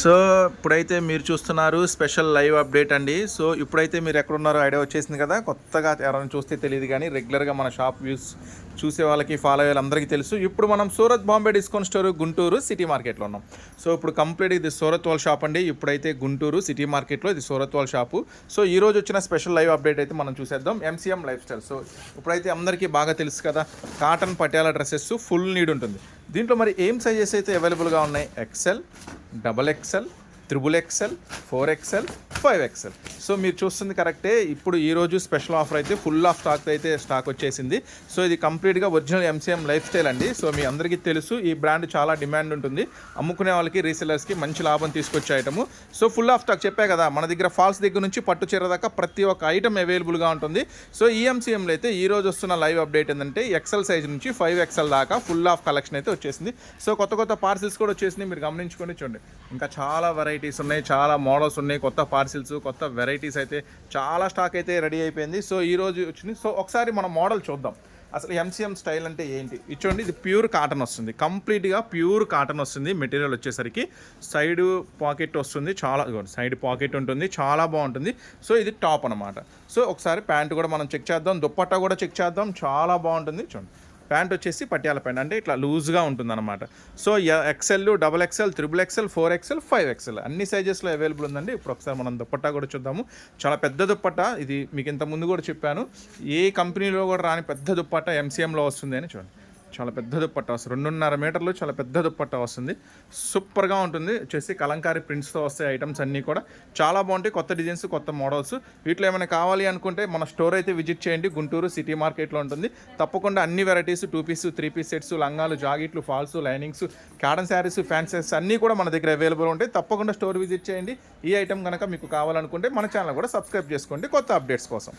So ఇప్పుడైతే మీరు చూస్తున్నారు స్పెషల్ లైవ్ అప్డేట్ అండి. సో ఇప్పుడైతే మీరు ఎక్కడ ఉన్నారో ఐడియా వచ్చేసింది కదా. కొత్తగా ఎవరైనా చూస్తే తెలియదు కానీ రెగ్యులర్గా మన షాప్ వ్యూస్ చూసే వాళ్ళకి ఫాలో అయ్యే వాళ్ళందరికీ తెలుసు. ఇప్పుడు మనం Surat Bombay discount store Guntur city మార్కెట్లో ఉన్నాం. సో ఇప్పుడు కంప్లీట్ ఇది సూరత్ వాల్ షాప్ అండి. ఇప్పుడైతే గుంటూరు సిటీ మార్కెట్లో ఇది సూరత్ వాల్ షాపు. సో ఈ రోజు వచ్చిన స్పెషల్ లైవ్ అప్డేట్ అయితే మనం చూసేద్దాం. MCM life style. సో ఇప్పుడైతే అందరికీ బాగా తెలుసు కదా cotton Patiala dresses full need ఉంటుంది. దీంట్లో మరి ఏం సైజెస్ అయితే అవైలబుల్గా ఉన్నాయి? XL double XL triple XL four XL five XL so మీరు చూస్తుంది కరెక్టే ఇప్పుడు ఈరోజు స్పెషల్ ఆఫర్ అయితే ఫుల్ ఆఫ్ స్టాక్ అయితే స్టాక్ వచ్చేసింది. సో ఇది కంప్లీట్గా ఒరిజినల్ ఎంసీఎం లైఫ్ స్టైల్ అండి. సో మీ అందరికీ తెలుసు ఈ బ్రాండ్ చాలా డిమాండ్ ఉంటుంది. అమ్ముకునే వాళ్ళకి రీసెలర్స్కి మంచి లాభం తీసుకొచ్చే item so full of stock చెప్పే కదా మన దగ్గర ఫాల్స్ దగ్గర నుంచి పట్టు చీర దాకా ప్రతి ఒక్క ఐటమ్ అవైలబుల్గా ఉంటుంది. సో ఈ ఎంసీఎంలో అయితే ఈ రోజు వస్తున్న లైవ్ అప్డేట్ ఏంటంటే ఎక్సెల్ సైజ్ నుంచి ఫైవ్ ఎక్సెల్ దాకా ఫుల్ ఆఫ్ కలెక్షన్ అయితే వచ్చేసింది. సో కొత్త కొత్త పార్సిల్స్ కూడా వచ్చేసింది మీరు గమనించుకొని చూడండి. ఇంకా చాలా వెరైటీ వెరైటీస్ ఉన్నాయి చాలా మోడల్స్ ఉన్నాయి కొత్త పార్సిల్స్ కొత్త వెరైటీస్ అయితే చాలా స్టాక్ అయితే రెడీ అయిపోయింది. సో ఈ రోజు వచ్చింది. సో ఒకసారి మనం మోడల్ చూద్దాం. అసలు ఎంసీఎం స్టైల్ అంటే ఏంటి? ఇది చూడండి ఇది ప్యూర్ కాటన్ వస్తుంది. కంప్లీట్గా ప్యూర్ కాటన్ వస్తుంది. మెటీరియల్ వచ్చేసరికి సైడ్ పాకెట్ వస్తుంది. చాలా సైడ్ పాకెట్ ఉంటుంది. చాలా బాగుంటుంది. సో ఇది టాప్ అనమాట సో ఒకసారి ప్యాంట్ కూడా మనం చెక్ చేద్దాం. దుప్పట్టా కూడా చెక్ చేద్దాం. చాలా బాగుంటుంది. చూడండి. ప్యాంట్ వచ్చేసి పట్యాల ప్యాంట్. అంటే ఇట్లా లూజ్గా ఉంటుంది అనమాట so XL double XL triple XL four XL five XL అన్ని సైజెస్లో అవైలబుల్ ఉందండి. ఇప్పుడు ఒకసారి మనం దుప్పట్టా కూడా చూద్దాము. చాలా పెద్ద దుప్పట్టా. ఇది మీకు ఇంత ముందు కూడా చెప్పాను. ఏ కంపెనీలో కూడా రాని పెద్ద దుప్పట్టా ఎంసీఎంలో వస్తుంది అని చూడండి. చాలా పెద్ద దుప్పట్ట వస్తుంది. రెండున్నర మీటర్లు చాలా పెద్ద దుప్పట్ట వస్తుంది. సూపర్గా ఉంటుంది. వచ్చేసి కలంకారీ ప్రింట్స్తో వస్తాయి ఐటమ్స్ అన్నీ కూడా. చాలా బాగుంటాయి. కొత్త డిజైన్స్ కొత్త మోడల్స్. వీటిలో ఏమైనా కావాలి అనుకుంటే మన స్టోర్ అయితే విజిట్ చేయండి. గుంటూరు సిటీ మార్కెట్లో ఉంటుంది. తప్పకుండా అన్ని varieties two piece three piece sets లంగాలు జాకెట్లు falls linings cotton saris fancies అన్నీ కూడా మన దగ్గర అవైలబుల్ ఉంటాయి. తప్పకుండా స్టోర్ విజిట్ చేయండి. ఈ ఐటమ్ కనుక మీకు కావాలనుకుంటే మన ఛానల్ కూడా సబ్స్క్రైబ్ చేసుకోండి. కొత్త అప్డేట్స్ కోసం.